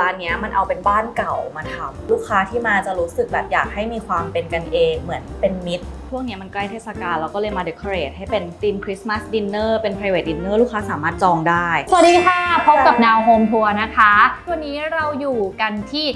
ร้านเนี้ยมันเอาเป็นบ้านเก่ามาทำลูกค้าที่มาจะรู้สึกแบบอยากให้มีความเป็นกันเองเหมือนเป็นมิตรช่วงเนี้ยมันใกล้เทศกาลเราก็เลยมาเดคอเรทให้เป็นธีมคริสต์มาสดินเนอร์เป็น private dinner ลูกค้าสามารถจองได้ สวัสดีค่ะ พบกับ Now Home Tour นะคะ วันนี้เราอยู่กันที่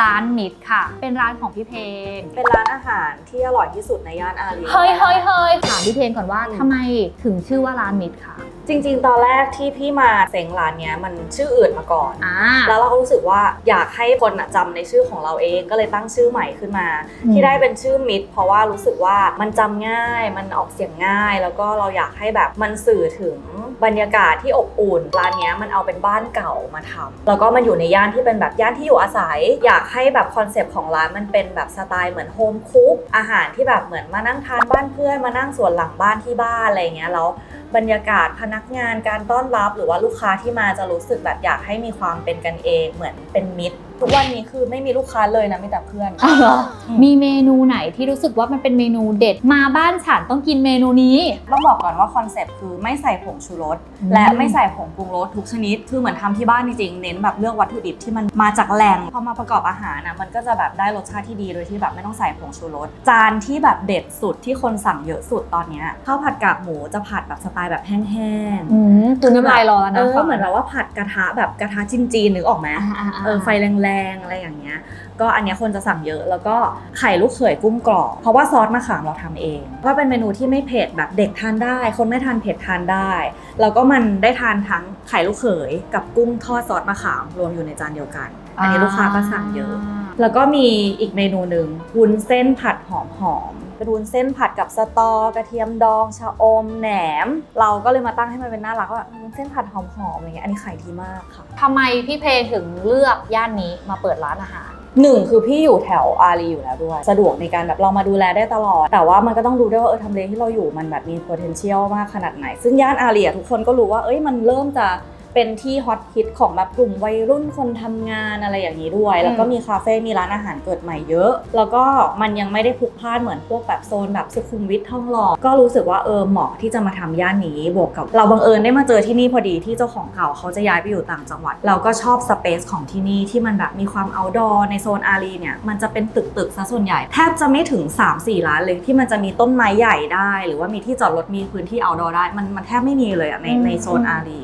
ร้านมิดค่ะ เป็นร้านของพี่เพลงเป็นร้านอาหารที่อร่อยที่สุดในย่านอารีเฮ้ยเฮ้ยเฮ้ยถามพี่เพลงก่อนว่าอืมทำไมถึงชื่อว่าร้านมิดค่ะ จริง ๆ ตอนแรกที่พี่มาเซ็งร้านเนี้ยมันชื่ออื่นมาก่อน อ่า แล้วเราก็รู้สึกว่าอยากให้คนอะจำในชื่อของเราเองก็เลยตั้งชื่อใหม่ขึ้นมา อืม ที่ได้เป็นชื่อมิดเพราะว่ารู้สึกว่ามันจำง่ายมันออกเสียงง่าย แล้วก็เราอยากให้แบบมันสื่อถึงบรรยากาศที่อบอุ่นร้านเนี้ยมันเอาเป็นบ้านเก่ามาทำแล้วก็มันอยู่ในย่านที่เป็นแบบย่านที่อยู่อาศัย อยากให้แบบคอนเซปต์ของร้านมันเป็นแบบสไตล์เหมือนโฮมคุกอาหารที่แบบเหมือนมานั่งทานบ้านเพื่อนมานั่งสวนหลังบ้านที่บ้านอะไรอย่างเงี้ยแล้วบรรยากาศพนักงานการต้อนรับหรือว่าลูกค้าที่มาจะรู้สึกแบบอยากให้มีความเป็นกันเองเหมือนเป็นมิตร ทุกวันนี้คือไม่มีลูกค้าเลยนะมีแต่เพื่อน อ้าวเหรออืมมีเมนูไหนที่รู้สึกว่ามันเป็นเมนูเด็ดมาบ้านฉันต้องกินเมนูนี้ ต้องบอกก่อนว่าคอนเซปต์คือไม่ใส่ผงชูรสอืม และไม่ใส่ผงปรุงรสทุกชนิด คือเหมือนทำที่บ้านจริงๆเน้นแบบเลือกวัตถุดิบที่มันมาจากแหล่งพอมาประกอบอาหารนะมันก็จะแบบได้รสชาติที่ดีโดยที่แบบไม่ต้องใส่ผงชูรส จานที่แบบเด็ดสุดที่คนสั่งเยอะสุดตอนเนี้ยข้าวผัดกากหมูจะผัดแบบสไตล์แบบแห้งๆอืมตุนน้ำลายรอแล้วเอนะอเหมือนแบบว่าผัดกระทะแบบกระทะจีนๆนึกออกไหมอ่าๆๆเออไฟแรงๆอะไรอย่างเงี้ยก็อันเนี้ยคนจะสั่งเยอะแล้วก็ไข่ลูกเขยกุ้งกรอบเพราะว่าซอสมะขามเราทำเอง ก็เป็นเมนูที่ไม่เผ็ดแบบเด็กทานได้ คนไม่ทานเผ็ดทานได้แล้วก็มันได้ทานทั้งไข่ลูกเขยกับกุ้งทอดซอสมะขามรวมอยู่ในจานเดียวกัน อันนี้ลูกค้าก็สั่งเยอะ แล้วก็มีอีกเมนูหนึ่งวุ้นเส้นผัดหอมหอมๆเป็นวุ้นเส้นผัดกับสตอกระเทียมดองชะอมแหนม เราก็เลยมาตั้งให้มันเป็นน่ารักว่าวุ้นเส้นผัดหอมหอมๆอะไรเงี้ยอันนี้ขายดีมากค่ะทำไมพี่เพลงถึงเลือกย่านนี้มาเปิดร้านอาหารหนึ่งคือพี่อยู่แถวอารีอยู่แล้วด้วย สะดวกในการแบบเรามาดูแลได้ตลอด แต่ว่ามันก็ต้องดูด้วยว่าเออทำเลที่เราอยู่มันแบบมี potential มากขนาดไหน ซึ่งย่านอารีอะทุกคนก็รู้ว่าเอ้ยมันเริ่มจะ เป็นที่ฮอตฮิตของแบบกลุ่มวัยรุ่นคนทำงานอะไรอย่างนี้ด้วย แล้วก็มีคาเฟ่ มีร้านอาหารเกิดใหม่เยอะ แล้วก็มันยังไม่ได้พลุกพล่านเหมือนพวกแบบโซนแบบสุขุมวิททองหล่อ ก็รู้สึกว่าเออเหมาะที่จะมาทำย่านนี้ บวกกับเราบังเอิญได้มาเจอที่นี่พอดีที่เจ้าของเก่าเขาจะย้ายไปอยู่ต่างจังหวัด เราก็ชอบสเปซของที่นี่ที่มันแบบมีความ outdoor ในโซนอารีเนี่ย มันจะเป็นตึกตึกๆซะส่วนใหญ่ แทบจะไม่ถึง 3-4ล้านเลยที่มันจะมีต้นไม้ใหญ่ได้ หรือว่ามีที่จอดรถมีพื้นที่ outdoor ได้ มันมันแทบไม่มีเลยอะในอืมในโซนอารี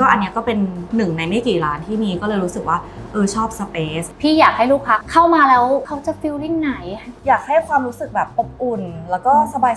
ก็อันเนี้ยก็เป็นหนึ่งในไม่กี่ร้านที่มีก็เลยรู้สึกว่าเออชอบสเปซ พี่อยากให้ลูกค้าเข้ามาแล้วเขาจะฟีลลิ่งไหน อยากให้ความรู้สึกแบบอบอุ่น แล้วก็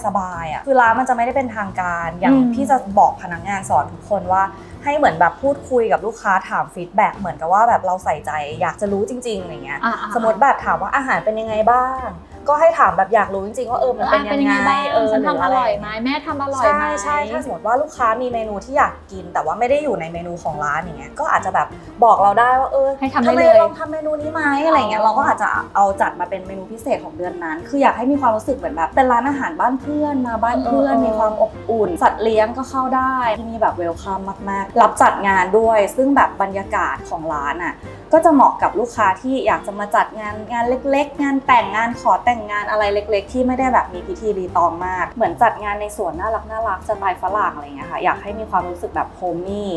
สบายๆอะคือร้านมันจะไม่ได้เป็นทางการ อย่างอืม พี่จะบอกพนักงานสอนทุกคนว่า ให้เหมือนแบบพูดคุยกับลูกค้าถามฟีดแบ็กเหมือนกับว่าแบบเราใส่ใจ อยากจะรู้จริงๆอย่างเงี้ย อ่าๆสมมติแบบถามว่าอาหารเป็นยังไงบ้าง ก็ให้ถามแบบอยากรู้จริงๆว่าเออมันเป็นอะยังไงบ้างเออฉันหรือทำออะไรร่อยไหมแม่ทำอร่อยใช่ไหม ใช่ถ้าสมมติว่าลูกค้ามีเมนูที่อยากกิน แต่ว่าไม่ได้อยู่ในเมนูของร้านอย่างเงี้ยก็อาจจะแบบบอกเราได้ว่าเออให้ทำได้ทำไมเลย ลองทำเมนูนี้ไหมอะไรอย่างเงี้ยอ๋อเราก็อาจจะเอาจัดมาเป็นเมนูพิเศษของเดือนนั้น คืออยากให้มีความรู้สึกเหมือนแบบเป็นร้านอาหารบ้านเพื่อนมาบ้านเพื่อน มีความอบอุ่น สัตว์เลี้ยงก็เข้าได้ที่นี่แบบเวลคัมมากๆ รับจัดงานด้วย ซึ่งแบบบรรยากาศของร้านอะก็จะเหมาะกับลูกค้าที่อยากจะมาจัดงานงานเล็ก ๆ งานแต่งงานขอแต่งงานอะไรเล็ก ๆ ที่ไม่ได้แบบมีพิธีรีตองมาก เหมือนจัดงานในสวนน่ารักน่ารักสไตล์ฝรั่งอะไรอย่างเงี้ยค่ะอยากให้มีความรู้สึกแบบโฮมี่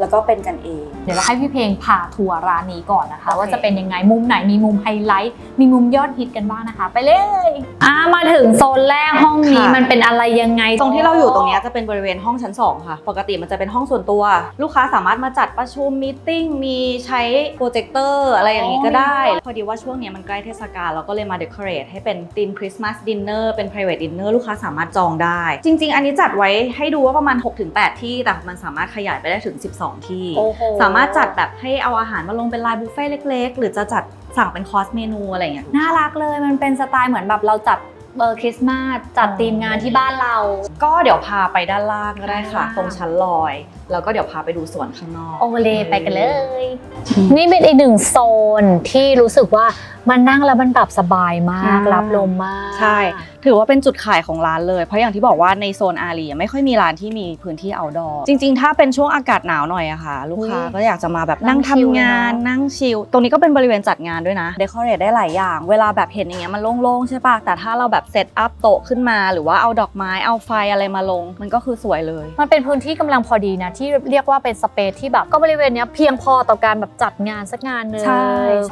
แล้วก็เป็นกันเอง เดี๋ยวเราให้พี่เพลงพาทัวร์ร้านนี้ก่อนนะคะโอเคว่าจะเป็นยังไงมุมไหนมีมุมไฮไลท์มีมุมยอดฮิตกันบ้างนะคะ ไปเลยอ่ามาถึงโซนแรกห้องนี้ค่ะ มันเป็นอะไรยังไงตรงที่เราอยู่ตรงเนี้ยจะเป็นบริเวณห้องชั้น 2 ค่ะ ปกติมันจะเป็นห้องส่วนตัว ลูกค้าสามารถมาจัดประชุมมีตติ้งมีใช้โปรเจคเตอร์อะไรอย่างนี้ก็ได้ พอดีว่าช่วงเนี้ยมันใกล้เทศกาลเราก็เลยมาเดคอเรทให้เป็นธีมคริสต์มาสดินเนอร์เป็น private dinner ลูกค้าสามารถจองได้ จริง ๆ อันนี้จัดไว้ให้ดูว่าประมาณ 6-8 ที่แต่มันสามารถขยายไปได้ถึง 12ที่ โอ้โห สามารถจัดแบบให้เอาอาหารมาลงเป็นลายบุฟเฟ่ต์เล็ก ๆ หรือจะจัดสั่งเป็นคอร์สเมนูอะไรอย่างเงี้ย น่ารักเลยมันเป็นสไตล์เหมือนแบบเราจัดเออคริสต์มาสจัดอ๋อ ทีมงานที่บ้านเราก็เดี๋ยวพาไปด้านล่างก็ได้ค่ะอ่าตรงชั้นลอย แล้วก็เดี๋ยวพาไปดูสวนข้างนอก โอเลไปกันเลย นี่เป็นอีกหนึ่งโซนที่รู้สึกว่ามันนั่งแล้วมันแบบสบายมากอ่ารัรับลมมาก ใช่ ถือว่าเป็นจุดขายของร้านเลย เพราะอย่างที่บอกว่าในโซนอารีไม่ค่อยมีร้านที่มีพื้นที่ outdoor จริง ๆ ถ้าเป็นช่วงอากาศหนาวหน่อยอะค่ะ ลูกค้าก็อยากจะมาแบบนั่งทำงานนั่งชิล ตรงนี้ก็เป็นบริเวณจัดงานด้วยนะเดคอเรทได้หลายอย่าง เวลาแบบเห็นอย่างเงี้ยมันโล่งๆใช่ปะแต่ถ้าเราแบบเซตอัพโต๊ะขึ้นมา หรือว่าเอาดอกไม้เอาไฟอะไรมาลง มันก็คือสวยเลย มันเป็นพื้นที่กำลังพอดีนะ ที่เรียกว่าเป็นสเปซที่แบบก็บริเวณเนี้ยเพียงพอต่อการแบบจัดงานสักงานหนึ่งใช่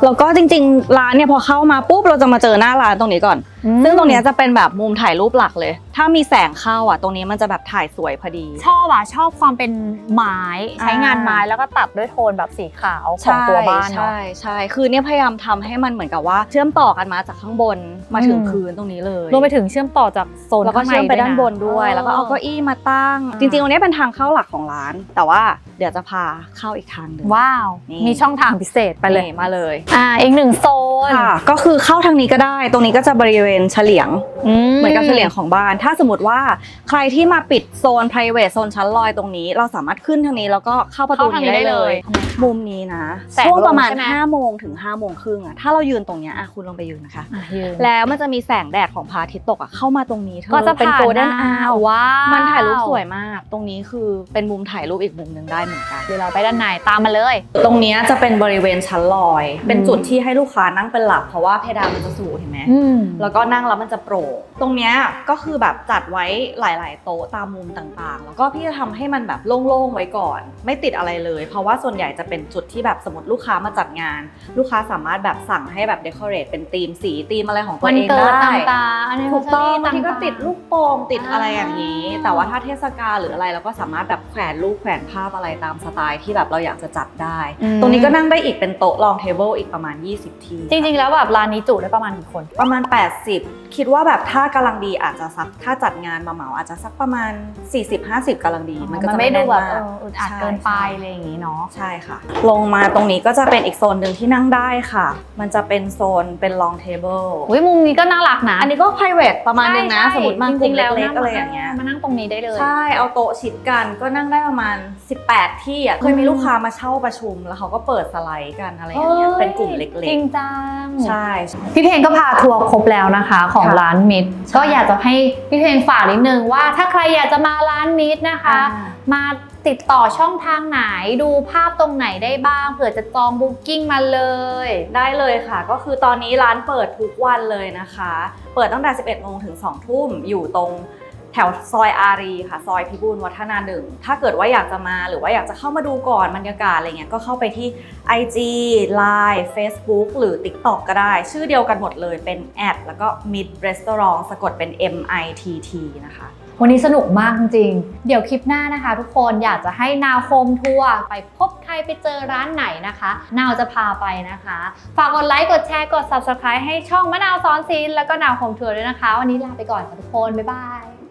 แล้วก็จริงๆ ร้านเนี่ยพอเข้ามาปุ๊บเราจะมาเจอหน้าร้านตรงนี้ก่อนอืม ซึ่งตรงเนี้ยจะเป็นแบบมุมถ่ายรูปหลักเลย ถ้ามีแสงเข้าอะ ตรงนี้มันจะแบบถ่ายสวยพอดี ชอบอะชอบความเป็นไม้ใช้อ่างงานไม้แล้วก็ตัดด้วยโทนแบบสีขาวของตัวบ้านเนาะใช่ใช่คือเนี่ยพยายามทำให้มันเหมือนกับว่า เชื่อมต่อกันมาจากข้างบนมาถึงอืมพื้นตรงนี้เลยรวมไปถึงเชื่อมต่อจากโซนแล้วก็ข้างในเชื่อมไปด้านบนด้ด้ววยยะแล้วก็เอาเก้าอี้มาตั้ง จริงๆตรงนี้เป็นทางเข้าหลักของร้าน แต่ว่าเดี๋ยวจะพาเข้าอีกทางหนึ่งว้าว นี่ มีช่องทางพิเศษไปเลย นี่มาเลยอ่า อีกหนึ่งโซนค่ะก็คือเข้าทางนี้ก็ได้ ตรงนี้ก็จะบริเวณเฉลียง เหมือนกับเฉลียงของบ้าน ถ้าสมมติว่าใครที่มาปิดโซน private โซนชั้นลอยตรงนี้ เราสามารถขึ้นทางนี้แล้วก็เข้าประตูเข้าทางนี้นี้ได้ได้เลเลย ย มุมนี้นะแสงช่วงประมาณลงใช่ไหม5โมงถึง5โมงครึ่งอะถ้าเรายืนตรงเนี้ยอะคุณลองไปยืนนะคะอะยืนแล้วมันจะมีแสงแดดของพระอาทิตย์ตกอะเข้ามาตรงนี้เธอก็จะเป็นผ่านโกลเด้นหน้าอา วว้าวมันถ่ายรูปสวยมาก ตรงนี้คือเป็นมุมถ่ายรูปอีกมุมหนึ่งได้เหมือนกัน เดี๋ยวเราไปด้านในตามมาเลย ตรงเนี้ยจะเป็นบริเวณชั้นลอย เป็นอืมจุดที่ให้ลูกค้านั่งเป็นหลัก เพราะว่าเพดานมันจะสูงเห็นไหมอืมแล้วก็นั่งแล้วมันจะโปร่ง ตรงเนี้ยก็คือแบบจัดไว้หลาย ๆ โต๊ะตามมุมต่างๆ แล้วก็พี่จะทำให้มันแบบโล่ง ๆ ไว้ก่อน ไม่ติดอะไรเลย เพราะว่าส่วนใหญ่จะเป็นจุดที่แบบสมมติลูกค้ามาจัดงาน ลูกค้าสามารถแบบสั่งให้แบบเดคอเรทเป็นธีมสีธีมอะไรของตัววันเองเกิดได้ต่างๆอันนี้ถูกต้องบางทีก็ต่ๆติดลูกโป่งติดอ่าอะไรอย่างนี้ แต่ว่าถ้าเทศกาลหรืออะไรเราก็สามารถแบบแขวนรูปแขวนภาพอะไรตามสไตล์ที่แบบเราอยากจะจัดได้อืมตรงนี้ก็นั่งได้อีกเป็นโต๊ะลองเทเบิลอีกประมาณ 20 ที จริง ๆ แล้วแบบร้านนี้จุได้ประมาณกี่คน ประมาณ 80 คิดว่าแบบถ้ากำลังดีอาจจะสักถ้าจัดงานมาเหมาอาจจะสักประมาณ 40-50กำลังดี มันก็จะไม่ดูแบบน่นเอมากออึดอัดใช่เกินไปใช่อะไรอย่างนี้เนาะใช่ค่ะ ลงมาตรงนี้ก็จะเป็นอีกโซนหนึ่งที่นั่งได้ค่ะ มันจะเป็นโซนเป็นลองเทเบิลอุ้ยมุมนี้ก็น่ารักนะ อันนี้ก็ private ประมาณนึงนะใช่สมมติมาจกลุ่ริมงๆแล้วเล็กนั่ๆอะไรอย่างเงี้ยมานั่งตรงนี้ได้เลย ใช่เอาโต๊ะชิดกันก็นั่งได้ประมาณ 18 ที่อะเคยมีลูกค้ามาเช่าประชุม แล้วเขาก็เปิดสไลด์กันอะไรอย่างเงี้ยเป็นกลุ่มเล็จกริงจังๆใช่พี่เพลงก็พาทัวร์ครบแล้วนะคะ ของค่ะร้านมิตรใช่ก็อยากจะให้พี่เพลงฝากนิดนึงว่าถ้าใครอยากจะมาร้านมิตรนะคะอ่ามาติดต่อช่องทางไหนดูภาพตรงไหนได้บ้างเผื่อจะจองบุ๊กิ้งมาเลย ได้เลยค่ะ ก็คือตอนนี้ร้านเปิดทุกวันเลยนะคะ เปิดตั้งแต่ 11โมงถึง 2 ทุ่มอยู่ตรง แถวซอยอารีค่ะ ซอยพิบูลวัฒนาหนึ่ง ถ้าเกิดว่าอยากจะมาหรือว่าอยากจะเข้ามาดูก่อนบรรยากาศอะไรเงี้ยก็เข้าไปที่ IG Line Facebook หรือ TikTok ก็ได้ ชื่อเดียวกันหมดเลยเป็นแอดแล้วก็ Mid Restaurant สะกดเป็น M I T T นะคะวันนี้สนุกมากจริง เดี๋ยวคลิปหน้านะคะ ทุกคนอยากจะให้นาวโฮมทัวร์ไปพบใครไปเจอร้านไหนนะคะ นาวจะพาไปนะคะ ฝากกดไลค์ กดแชร์ กด subscribe ให้ช่องมะนาวซ้อนซีนแล้วก็นาวโฮมทัวร์ด้วยนะคะ วันนี้ลาไปก่อนค่ะทุกคน บ๊ายบาย